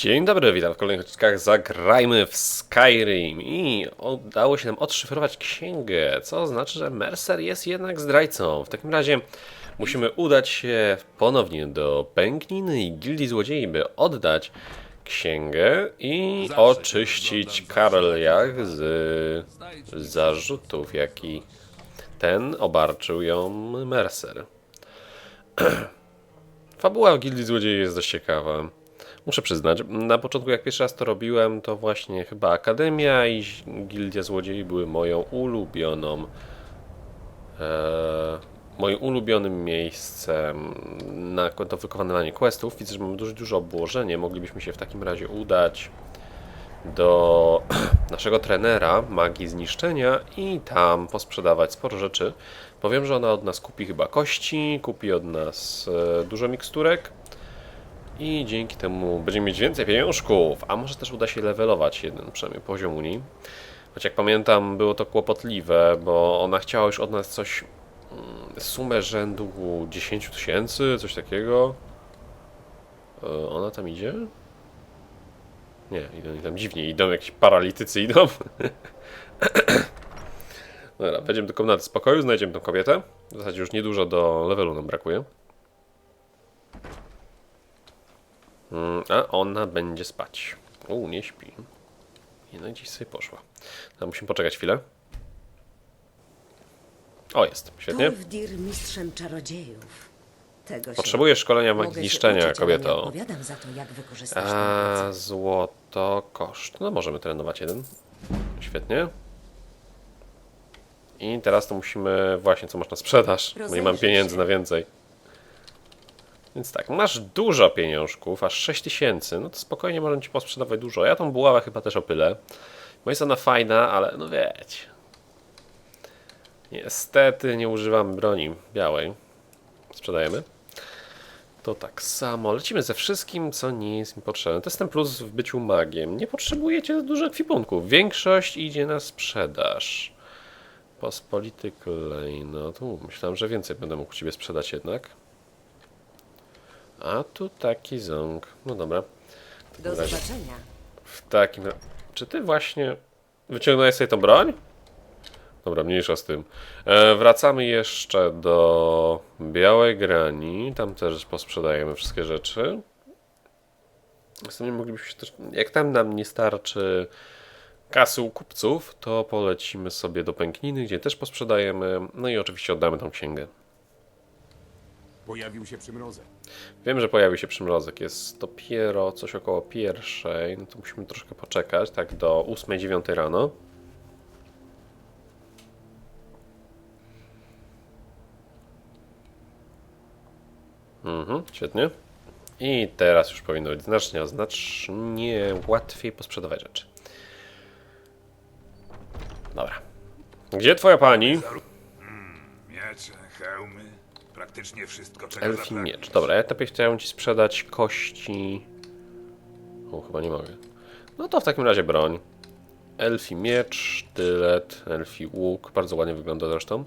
Dzień dobry, witam w kolejnych odcinkach Zagrajmy w Skyrim i udało się nam odszyfrować księgę, co znaczy, że Mercer jest jednak zdrajcą. W takim razie musimy udać się ponownie do Pękniny i Gildii Złodziei, by oddać księgę i oczyścić Karliach z zarzutów, jaki ten obarczył ją Mercer. Fabuła w Gildii Złodziei jest dość ciekawa. Muszę przyznać, na początku jak pierwszy raz to robiłem, to właśnie chyba Akademia i Gildia Złodziei były moją ulubioną e, moim ulubionym miejscem na do wykonywania questów. Widzę, że mamy dużo, dużo obłożenie. Moglibyśmy się w takim razie udać do naszego trenera magii zniszczenia i tam posprzedawać sporo rzeczy. Powiem, że ona od nas kupi chyba kości, kupi od nas e, dużo miksturek i dzięki temu będziemy mieć więcej pieniążków, a może też uda się levelować jeden przynajmniej poziom Unii. Choć jak pamiętam było to kłopotliwe, bo ona chciała już od nas coś, mm, sumę rzędu 10 tysięcy, coś takiego. E, Ona tam idzie? Nie, idą tam dziwnie, idą jakieś paralitycy idą. Dobra, wejdziemy do komnaty spokoju, znajdziemy tą kobietę. W zasadzie już niedużo do levelu nam brakuje. Mm, A ona będzie spać. U, nie śpi. Jednak gdzieś sobie poszła. No, musimy poczekać chwilę. O, jest. Świetnie. Tulfdir mistrzem czarodziejów. Tego się Potrzebujesz szkolenia mogę się niszczenia, uczyć, ale nie kobieto. odpowiadam za to, jak wykorzystać tę A, wiedzę. złoto koszt. No, możemy trenować jeden. Świetnie. I teraz to musimy właśnie, co można sprzedaż, bo nie mam Rozejrzyj pieniędzy się. na więcej. Więc tak, masz dużo pieniążków, aż 6 tysięcy, no to spokojnie możemy ci posprzedawać dużo. Ja tą buławę chyba też opylę, bo jest ona fajna, ale no wiecie. Niestety nie używamy broni białej. Sprzedajemy. To tak samo. Lecimy ze wszystkim, co nie jest mi potrzebne. To jest ten plus w byciu magiem. Nie potrzebujecie dużo ekwipunków. Większość idzie na sprzedaż. Pospolity klej. No tu myślałem, że więcej będę mógł ciebie sprzedać jednak. A tu taki ząg. No dobra. W Do razie- zobaczenia. w takim ra- Czy ty właśnie wyciągnąłeś sobie tą broń? Dobra, mniejsza z tym. E, wracamy jeszcze do Białej Grani. Tam też posprzedajemy wszystkie rzeczy. Następnie moglibyśmy się też... Jak tam nam nie starczy kasy u kupców, to polecimy sobie do Pękniny, gdzie też posprzedajemy. No i oczywiście oddamy tą księgę. Pojawił się przymrozek. Wiem, że pojawi się przymrozek. Jest dopiero coś około pierwszej. No to musimy troszkę poczekać, tak do 8-9 rano. Mhm, świetnie. I teraz już powinno być znacznie, znacznie łatwiej posprzedawać rzeczy. Dobra. Gdzie twoja pani? Miecze, hełmy, praktycznie wszystko, czego Elfi miecz. Dobra, ja najpierw chciałem ci sprzedać kości. O, chyba nie mogę. No to w takim razie broń. Elfi miecz, sztylet, elfi łuk. Bardzo ładnie wygląda zresztą.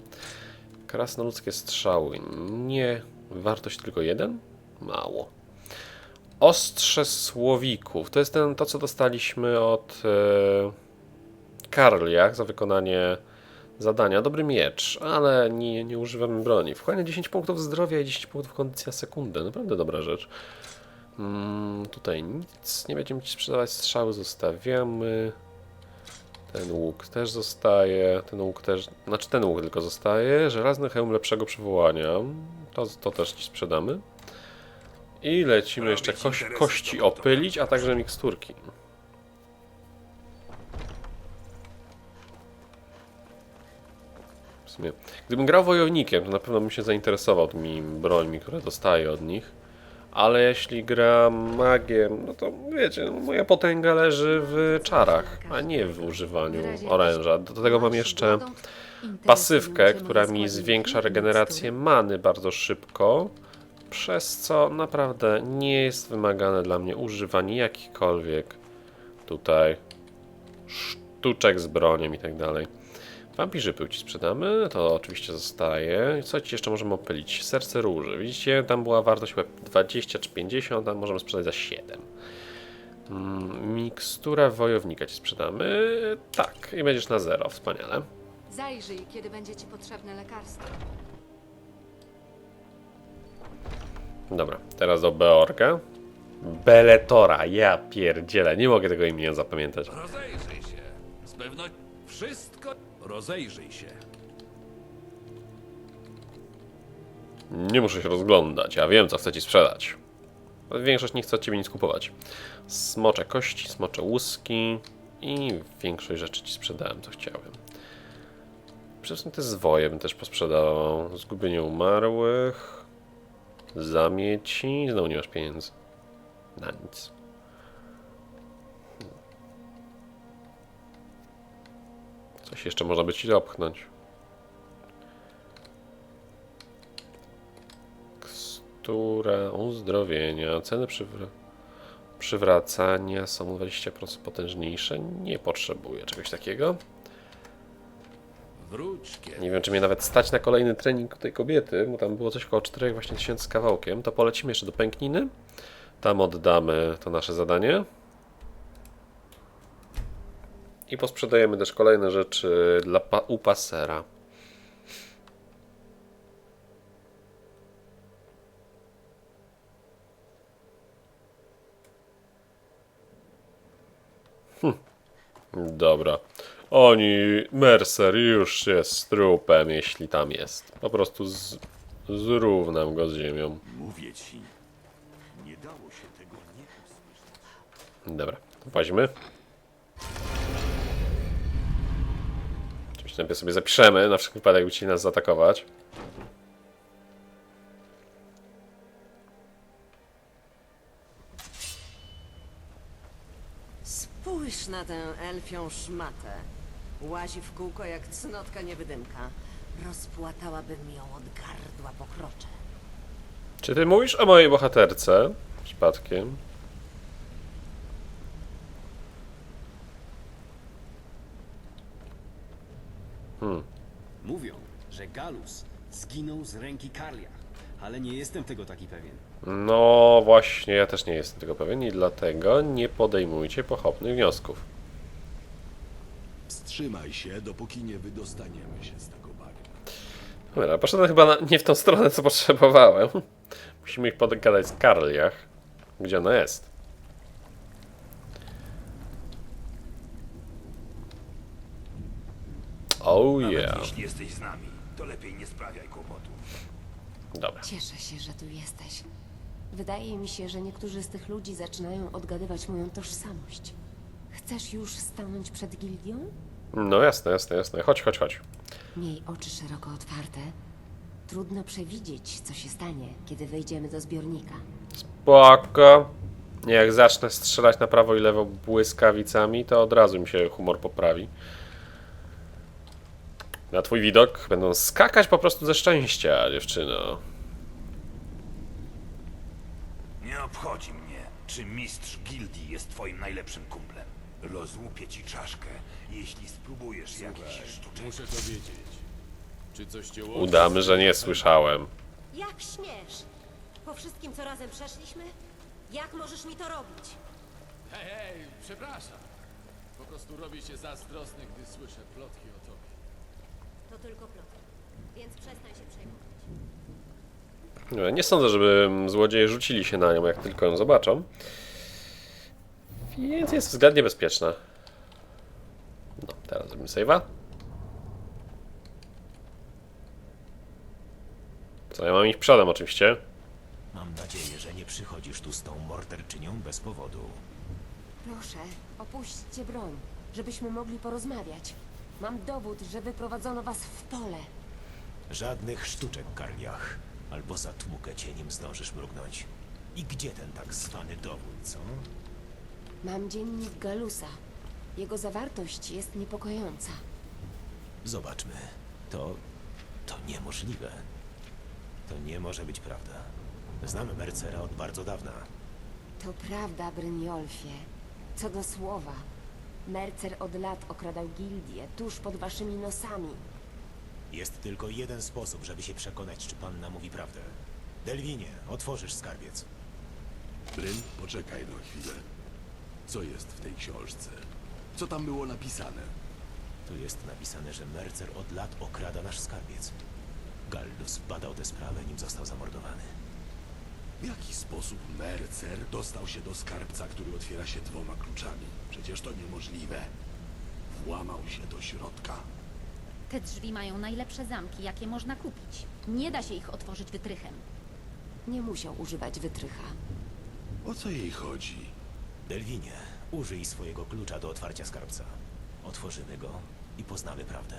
Krasnoludzkie strzały. Nie. Wartość tylko jeden? Mało. Ostrze słowików. To jest ten, to, co dostaliśmy od e, Karliach za wykonanie zadania. Dobry miecz, ale nie, nie używamy broni. Wchłania 10 punktów zdrowia i 10 punktów kondycji na sekundę. Naprawdę dobra rzecz. Mm, tutaj nic. Nie będziemy ci sprzedawać strzały, zostawiamy. Ten łuk też zostaje. Ten łuk też. Znaczy ten łuk tylko zostaje. Żelazny hełm lepszego przywołania. To, to też ci sprzedamy. I lecimy jeszcze koś, kości opylić, a także miksturki. Sumie, gdybym grał wojownikiem, to na pewno bym się zainteresował tymi brońmi, które dostaję od nich. Ale jeśli gram magiem, no to wiecie, no, moja potęga leży w czarach, a nie w używaniu oręża. Do tego mam jeszcze pasywkę, która mi zwiększa regenerację many bardzo szybko, przez co naprawdę nie jest wymagane dla mnie używanie jakichkolwiek tutaj sztuczek z bronią i tak dalej. Wampirzy pył ci sprzedamy, to oczywiście zostaje. Co ci jeszcze możemy opylić? Serce róży. Widzicie, tam była wartość chyba 20 czy 50, a możemy sprzedać za 7. Mm, Mikstura wojownika ci sprzedamy. Tak, i będziesz na zero, wspaniale. Zajrzyj, kiedy będzie ci potrzebne lekarstwo. Dobra, teraz do Beorga. Beletora, ja pierdzielę, nie mogę tego imienia zapamiętać. Rozejrzyj się. Z pewnością wszystko. Rozejrzyj się. Nie muszę się rozglądać, ja wiem co chcę ci sprzedać. Większość nie chce od ciebie nic kupować. Smocze kości, smocze łuski i większość rzeczy ci sprzedałem, co chciałem. Przede wszystkim te zwoje bym też posprzedawał. Zgubienie umarłych. Zamieci. Znowu nie masz pieniędzy. Na nic. Coś jeszcze można by ci dopchnąć. Która uzdrowienia, ceny przywra przywracania są 20% potężniejsze. Nie potrzebuję czegoś takiego. Nie wiem, czy mnie nawet stać na kolejny trening tej kobiety, bo tam było coś około 4 właśnie tysięcy z kawałkiem. To polecimy jeszcze do pękniny. Tam oddamy to nasze zadanie. I posprzedajemy też kolejne rzeczy dla pa u pasera. Dobra. Oni, Mercer już jest trupem, jeśli tam jest. Po prostu z, zrównam go z ziemią. Mówię ci, nie dało się tego nie usłyszeć. Dobra, właźmy. Najpierw sobie zapiszemy, na wszelki wypadek, jakby chcieli nas zaatakować. Spójrz na tę elfią szmatę. Łazi w kółko jak cnotka niewydymka. Rozpłatałabym ją od gardła po krocze. Czy ty mówisz o mojej bohaterce? Przypadkiem. Mówią, że Galus zginął z ręki Karlia, ale nie jestem tego taki pewien. No właśnie, ja też nie jestem tego pewien i dlatego nie podejmujcie pochopnych wniosków. Wstrzymaj się, dopóki nie wydostaniemy się z tego bagna. Dobra, poszedłem chyba na, nie w tą stronę, co potrzebowałem. Musimy ich pogadać z Karliach. Gdzie ona jest? Oh Nawet yeah. jeśli jesteś z nami, to lepiej nie sprawiaj kłopotów. Dobra. Cieszę się, że tu jesteś. Wydaje mi się, że niektórzy z tych ludzi zaczynają odgadywać moją tożsamość. Chcesz już stanąć przed gildią? No jasne, jasne, jasne. Chodź, chodź, chodź. Miej oczy szeroko otwarte. Trudno przewidzieć, co się stanie, kiedy wejdziemy do zbiornika. Spoko. Jak zacznę strzelać na prawo i lewo błyskawicami, to od razu mi się humor poprawi. Na twój widok będą skakać po prostu ze szczęścia, dziewczyno. Nie obchodzi mnie, czy mistrz gildii jest twoim najlepszym kumplem. Rozłupię ci czaszkę, jeśli spróbujesz jakiś sztuczek. Muszę to wiedzieć. Czy coś cię łączy? Udamy, że nie słyszałem. Jak śmiesz? Po wszystkim, co razem przeszliśmy? Jak możesz mi to robić? Hej, hej, przepraszam. Po prostu robię się zazdrosny, gdy słyszę plotki o. To tylko plotka. Więc przestań się przejmować. Nie, Nie sądzę, żeby złodzieje rzucili się na nią, jak tylko ją zobaczą. Więc jest względnie bezpieczna. No, teraz zrobimy save'a. Co, ja mam ich przodem oczywiście. Mam nadzieję, że nie przychodzisz tu z tą morderczynią bez powodu. Proszę, opuśćcie broń, żebyśmy mogli porozmawiać. Mam dowód, że wyprowadzono was w pole. Żadnych sztuczek, Karliach. Albo zatłukę cię, nim zdążysz mrugnąć. I gdzie ten tak zwany dowód, co? Mam dziennik Galusa. Jego zawartość jest niepokojąca. Zobaczmy. To... to niemożliwe. To nie może być prawda. Znamy Mercera od bardzo dawna. To prawda, Brynjolfie. Co do słowa. Mercer od lat okradał gildię tuż pod waszymi nosami. Jest tylko jeden sposób, żeby się przekonać, czy panna mówi prawdę. Delwinie, otworzysz skarbiec. Bryn, poczekaj no chwilę. Co jest w tej książce? Co tam było napisane? Tu jest napisane, że Mercer od lat okrada nasz skarbiec. Gallus badał tę sprawę, nim został zamordowany. W jaki sposób Mercer dostał się do skarbca, który otwiera się dwoma kluczami? Przecież to niemożliwe. Włamał się do środka. Te drzwi mają najlepsze zamki, jakie można kupić. Nie da się ich otworzyć wytrychem. Nie musiał używać wytrycha. O co jej chodzi? Delwinie, użyj swojego klucza do otwarcia skarbca. Otworzymy go i poznamy prawdę.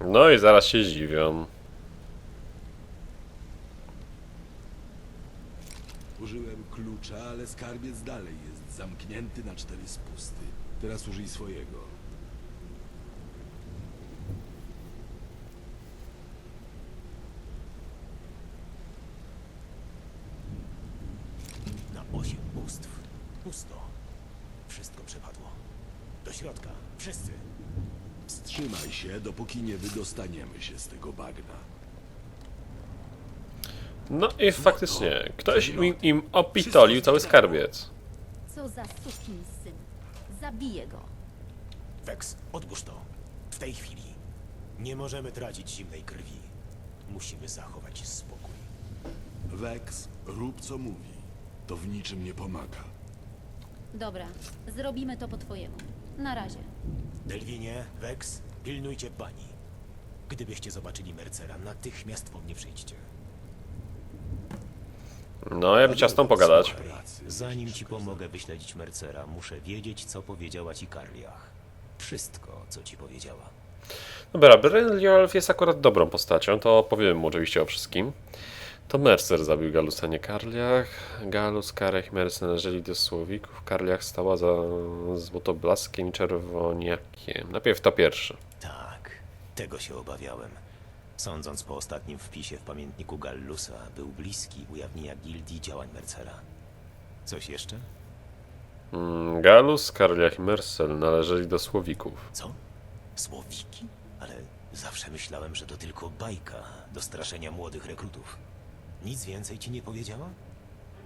No i zaraz się zdziwią. Użyłem klucza, ale skarbiec dalej jest zamknięty na cztery spusty. Teraz użyj swojego. Na osiem bóstw. Pusto. Wszystko przepadło. Do środka. Wszyscy. Wstrzymaj się, dopóki nie wydostaniemy się z tego bagna. No i faktycznie, ktoś im, im opitolił cały skarbiec. Co za sukin syn. Zabiję go. Wex, odbórz to. W tej chwili. Nie możemy tracić zimnej krwi. Musimy zachować spokój. Vex, rób co mówi. To w niczym nie pomaga. Dobra, zrobimy to po twojemu. Na razie. Delwinie, Wex, pilnujcie pani. Gdybyście zobaczyli Mercera, natychmiast po mnie przyjdźcie. No, ja bym chciał z tą pogadać. Pracy. Zanim ci pomogę wyśledzić Mercera, muszę wiedzieć, co powiedziała ci Karliach. Wszystko, co ci powiedziała. Dobra, Brynjolf jest akurat dobrą postacią, to opowiem mu oczywiście o wszystkim. To Mercer zabił Galusa, nie Karliach. Galus, Karech i Mercer należeli do Słowików. Karliach stała za złotoblaskiem i czerwoniakiem. Najpierw to pierwszy. Tak, tego się obawiałem. Sądząc po ostatnim wpisie w pamiętniku Gallusa, był bliski ujawnienia gildii działań Mercera. Coś jeszcze? Mm, Galus, Karliach i Mercel należeli do Słowików. Co? Słowiki? Ale zawsze myślałem, że to tylko bajka do straszenia młodych rekrutów. Nic więcej ci nie powiedziała?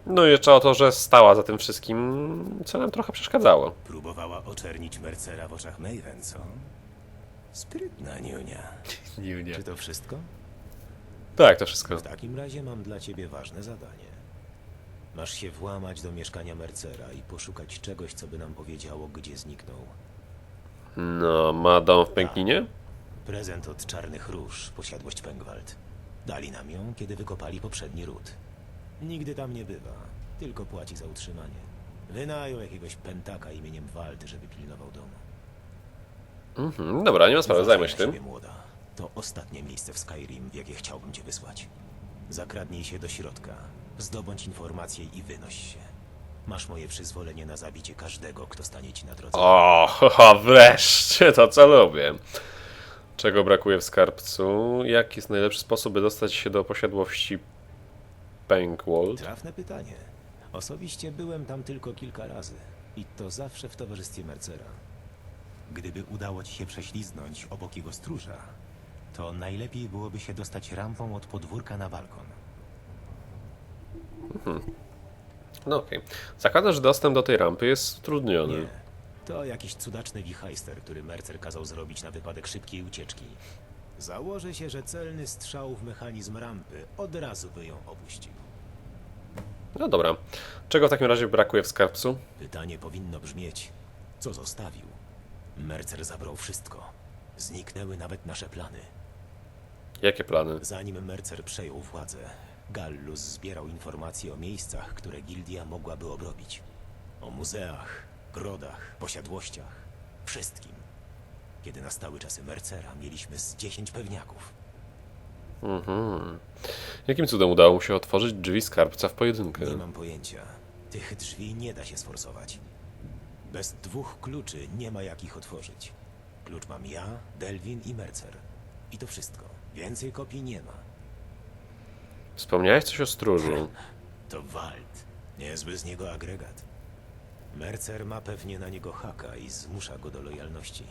No i jeszcze o to, że stała za tym wszystkim, co nam trochę przeszkadzało. Próbowała oczernić Mercera w oczach Maven, co? Sprytna niunia. Dziwnie. Czy to wszystko? Tak, to wszystko. W takim razie mam dla ciebie ważne zadanie. Masz się włamać do mieszkania Mercera i poszukać czegoś, co by nam powiedziało, gdzie zniknął. No, ma dom w Pęklinie? Prezent od Czarnych Róż, posiadłość Pengwald. Dali nam ją, kiedy wykopali poprzedni ród. Nigdy tam nie bywa, tylko płaci za utrzymanie. Wynajął jakiegoś pętaka imieniem Wald, żeby pilnował domu. Mhm, dobra, nie ma sprawy, zajmę się Uważaj na tym. siebie, młoda. To ostatnie miejsce w Skyrim, w jakie chciałbym cię wysłać. Zakradnij się do środka, zdobądź informacje i wynoś się. Masz moje przyzwolenie na zabicie każdego, kto stanie ci na drodze. O, haha, wreszcie to co lubię. Czego brakuje w skarbcu? Jaki jest najlepszy sposób, by dostać się do posiadłości Bankwold? Trafne pytanie. Osobiście byłem tam tylko kilka razy. I to zawsze w towarzystwie Mercera. Gdyby udało ci się prześliznąć obok jego stróża, to najlepiej byłoby się dostać rampą od podwórka na balkon. No okej. Zakładam, że dostęp do tej rampy jest utrudniony. Nie. To jakiś cudaczny wichajster, który Mercer kazał zrobić na wypadek szybkiej ucieczki. Założę się, że celny strzał w mechanizm rampy od razu by ją opuścił. No dobra. Czego w takim razie brakuje w skarbcu? Pytanie powinno brzmieć, co zostawił? Mercer zabrał wszystko. Zniknęły nawet nasze plany. Jakie plany? Zanim Mercer przejął władzę, Gallus zbierał informacje o miejscach, które gildia mogłaby obrobić. O muzeach, grodach, posiadłościach, wszystkim. Kiedy nastały czasy Mercera, mieliśmy z dziesięć pewniaków. Mhm. Jakim cudem udało mu się otworzyć drzwi skarbca w pojedynkę? Nie mam pojęcia. Tych drzwi nie da się sforsować. Bez dwóch kluczy nie ma jak ich otworzyć. Klucz mam ja, Delvin i Mercer. I to wszystko. Więcej kopii nie ma. Wspomniałeś coś o stróżu. To Wald. Niezły z niego agregat. Mercer ma pewnie na niego haka i zmusza go do lojalności.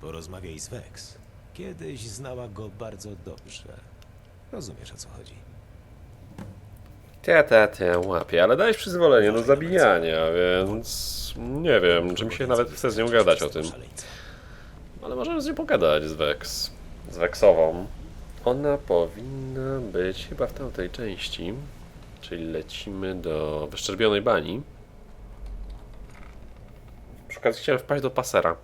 Porozmawiaj z Vex. Kiedyś znała go bardzo dobrze. Rozumiesz o co chodzi. Te, te, te łapie, ale dałeś przyzwolenie do zabijania, więc nie wiem, czy mi się nawet chce z nią gadać o tym. Ale możemy z nią pogadać, z Vex. Z Vexową. Ona powinna być chyba w tamtej części. Czyli lecimy do wyszczerbionej bani. Okazji chciałem wpaść do pasera.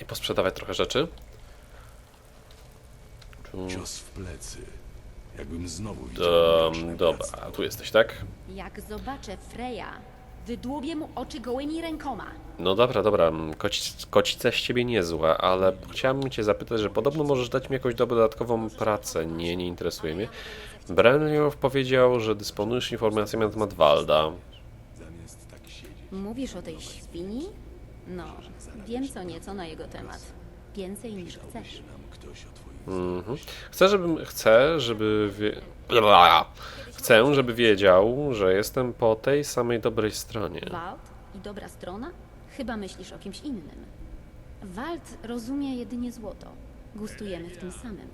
I posprzedawać trochę rzeczy. Cios w plecy. Jakbym znowu widział Um, mroczne dobra, a tu jesteś, tak? Jak zobaczę Freya, wydłubię mu oczy gołymi rękoma. No dobra, dobra, mm, koci, kocica z ciebie niezła, ale chciałbym cię zapytać, że podobno możesz dać mi jakąś dodatkową pracę. Nie, nie interesuje mnie. Breniow powiedział, że dysponujesz informacjami na temat Walda. Zamiast tak siedzieć. Mówisz o tej świni? No, wiem co nieco na jego temat. Więcej niż chcesz. Nam ktoś Mhm. Chcę, żebym, chcę, żeby wie... Chcę, żeby wiedział, że jestem po tej samej dobrej stronie. Walt i dobra strona? Chyba myślisz o kimś innym. Walt rozumie jedynie złoto. Gustujemy w tym samym.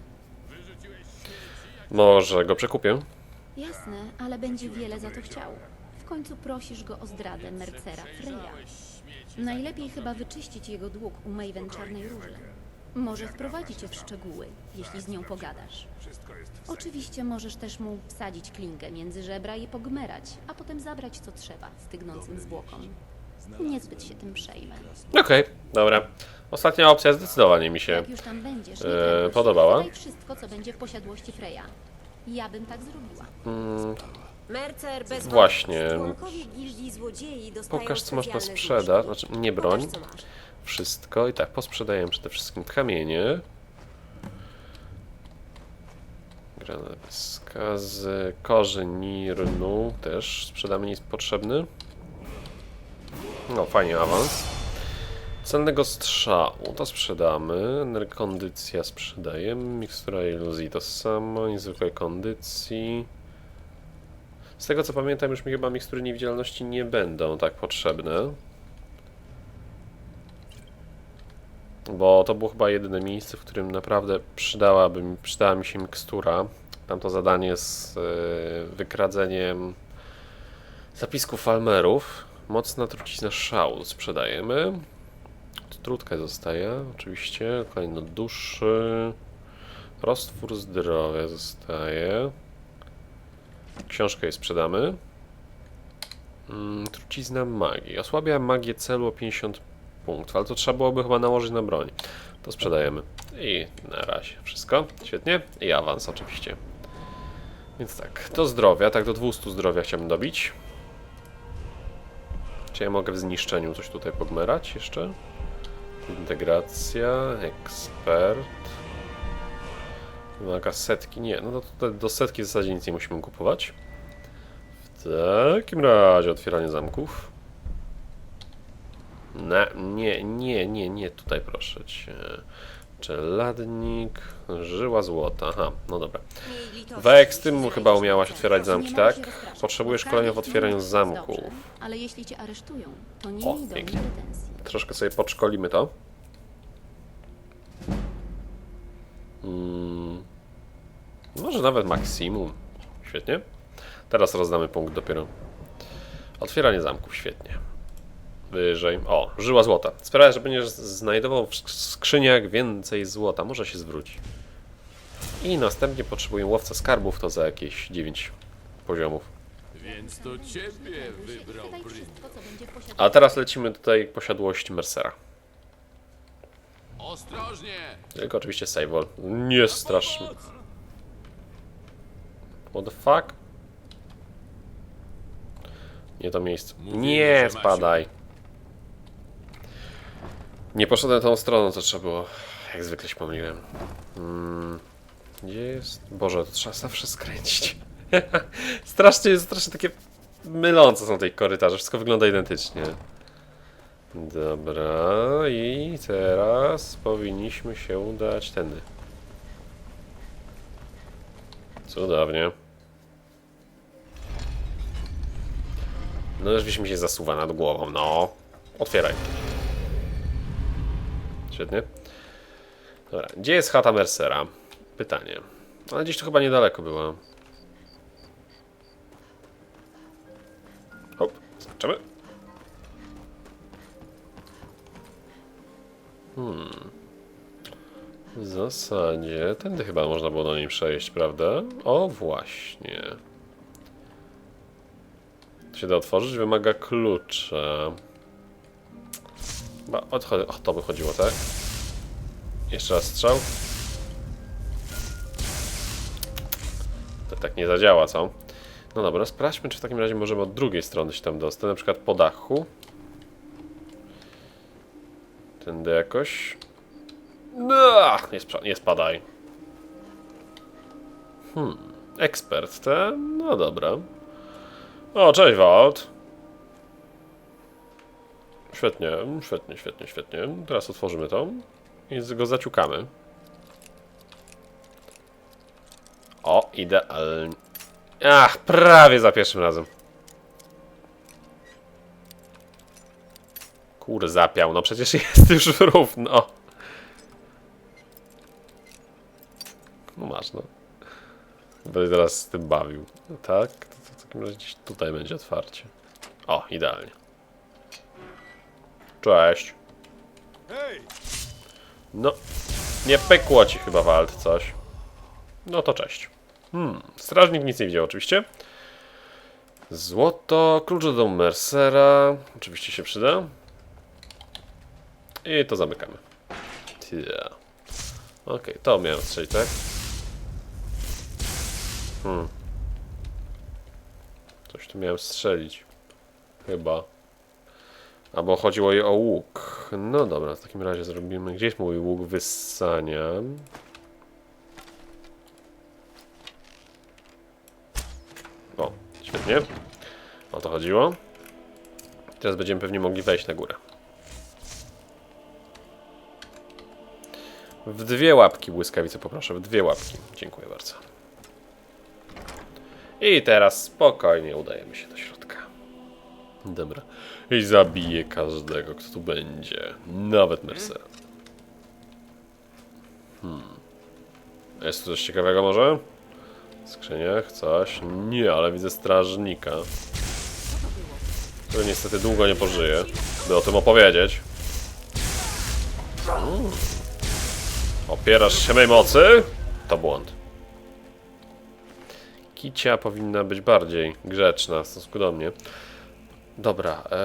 Może go przekupię? Jasne, ale będzie wiele za to chciał. W końcu prosisz go o zdradę Mercera Freya. Najlepiej chyba wyczyścić jego dług u Maven Czarnej Róży. Może wprowadzi cię w szczegóły, jeśli z nią pogadasz. Oczywiście możesz też mu wsadzić klinkę między żebra i pogmerać, a potem zabrać co trzeba stygnącym zwłokom. Niezbyt się tym przejmę. Okej, dobra. Ostatnia opcja zdecydowanie mi się Jak już tam będziesz, nie krępuj się. podobała. Wszystko, co będzie w posiadłości Freya. Ja bym tak zrobiła. Mercer bez Właśnie. Członkowie gildii złodziei dostają Pokaż co można specjalne sprzedać, zniżki. znaczy nie broń, Pokaż, co masz. Wszystko i tak posprzedajemy przede wszystkim kamienie. Granat skazy, korzeń nirnu też sprzedamy nic potrzebny. No fajnie awans. Celnego strzału to sprzedamy, kondycja sprzedajemy, mikstura iluzji to samo, niezwykłej kondycji. Z tego co pamiętam już mi chyba mikstury niewidzialności nie będą tak potrzebne. Bo to było chyba jedyne miejsce, w którym naprawdę przydałaby mi, przydała mi się mikstura. Tamto zadanie z yy, wykradzeniem zapisków falmerów. Mocna trucizna szału sprzedajemy. Trutka zostaje, oczywiście. Kolejno duszy. Roztwór zdrowia zostaje. Książkę jej sprzedamy. Mm, trucizna magii. Osłabia magię celu o 50 punktów, ale to trzeba byłoby chyba nałożyć na broń. To sprzedajemy. I na razie wszystko. Świetnie. I awans oczywiście. Więc tak, do zdrowia, tak do 200 zdrowia chciałbym dobić. Czy ja mogę w zniszczeniu coś tutaj pogmerać jeszcze? Integracja, ekspert. Wymaga setki, nie, no to tutaj do setki w zasadzie nic nie musimy kupować. W takim razie otwieranie zamków. Na, nie, nie, nie, nie, tutaj proszę cię. Czeladnik, żyła złota. Aha, no dobra. Miej litość. Wex, ty mu chyba umiałaś otwierać zamki, tak? Potrzebujesz szkolenia w otwieraniu zamków. Ale jeśli cię aresztują, to nie O, pięknie. pretensji. Troszkę sobie podszkolimy to. Mm, może nawet maksimum. Świetnie. Teraz rozdamy punkt dopiero. Otwieranie zamków, świetnie. Wyżej. O, żyła złota. Sprawia, że będziesz znajdował w sk- skrzyniach więcej złota. Może się zwróci. I następnie potrzebuję łowca skarbów, to za jakieś 9 poziomów. Więc to ciebie wybrał Bryn. A teraz lecimy tutaj posiadłości Mercera. Ostrożnie! Tylko oczywiście save all. Nie strasz mnie. What the fuck? Nie to miejsce. Mówiłem, Nie, spadaj. Nie poszedłem tą stroną, co trzeba było. Jak zwykle się pomyliłem. Mm, gdzie jest? Boże, to trzeba zawsze skręcić. strasznie, strasznie takie mylące są te korytarze. Wszystko wygląda identycznie. Dobra, i teraz powinniśmy się udać tędy. Cudownie. No już mi się zasuwa nad głową, no. Otwieraj. Świetnie. Dobra, gdzie jest chata Mercera? Pytanie. Ale gdzieś to chyba niedaleko była. Hop, zobaczymy. Hmm. W zasadzie tędy chyba można było do niej przejść, prawda? O, właśnie. To się da otworzyć, wymaga klucza. Chyba odcho- o, to by chodziło, tak? Jeszcze raz strzał. To tak nie zadziała, co? No dobra, sprawdźmy, czy w takim razie możemy od drugiej strony się tam dostać, na przykład po dachu. Tędy jakoś. No, nie, spra- nie spadaj. Hmm, ekspert, te? No dobra. O, cześć Walt. Świetnie, świetnie, świetnie, świetnie. Teraz otworzymy to i go zaciukamy. O, idealnie. Ach, prawie za pierwszym razem. Kur zapiał, no przecież jest już równo. No masz, no. Będę teraz z tym bawił. Tak, to, to w takim razie gdzieś tutaj będzie otwarcie. O, idealnie. Cześć. No, nie pykło ci chyba Walt coś. No to cześć. Hmm, strażnik nic nie widział oczywiście. Złoto, klucz do Mercera. Oczywiście się przyda. I to zamykamy. Yeah. Okej, to miałem strzelić, tak? Hmm. Coś tu miałem strzelić. Chyba. Albo chodziło jej o łuk. No dobra, w takim razie zrobimy. Gdzie jest mój łuk wyssania? O, świetnie. O to chodziło. Teraz będziemy pewnie mogli wejść na górę. W dwie łapki błyskawice poproszę, w dwie łapki. Dziękuję bardzo. I teraz spokojnie udajemy się do środka. Dobra. I zabiję każdego, kto tu będzie. Nawet Mercera. Hmm. Jest tu coś ciekawego może? W skrzyniach coś? Nie, ale widzę strażnika. Który niestety długo nie pożyje, by o tym opowiedzieć. Mm. Opierasz się mej mocy? To błąd. Kicia powinna być bardziej grzeczna w stosunku do mnie. Dobra, e